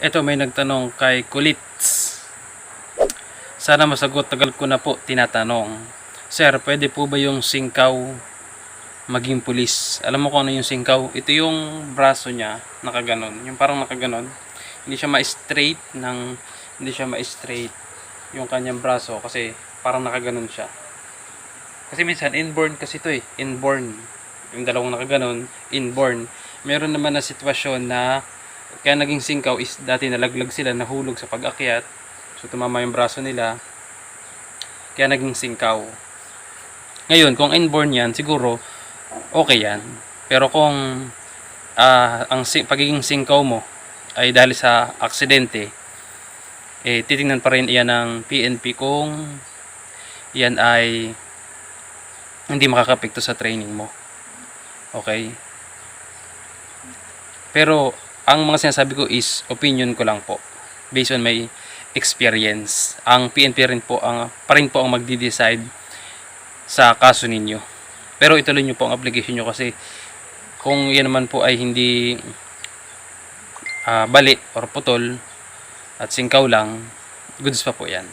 Ito may nagtanong kay Kulits. Sana masagot, tagal ko na po tinatanong. Sir, pwede po ba yung singkaw maging pulis? Alam mo kung ano yung singkaw? Ito yung braso niya, nakaganon. Yung parang nakaganon. Hindi siya ma-straight ng, hindi siya ma-straight yung kanyang braso kasi parang nakaganon siya. Kasi minsan inborn kasi ito eh, inborn. Yung dalawang nakaganon, inborn. Meron naman na sitwasyon na kaya naging singkaw is dati nalaglag sila, nahulog sa pag-akyat. So tumama yung braso nila. Kaya naging singkaw. Ngayon, kung inborn yan, siguro okay yan. Pero kung ah, ang pagiging singkaw mo ay dahil sa aksidente, eh, titingnan pa rin iyan ng PNP kung yan ay hindi makakapekto sa training mo. Okay? Pero, ang mga sinasabi ko is opinion ko lang po. Based on my experience. Ang PNP rin po, ang, pa rin po ang magdi-decide sa kaso ninyo. Pero ituloy nyo po ang application nyo kasi kung yan naman po ay hindi ah, bali or putol at singkaw lang, goods pa po yan.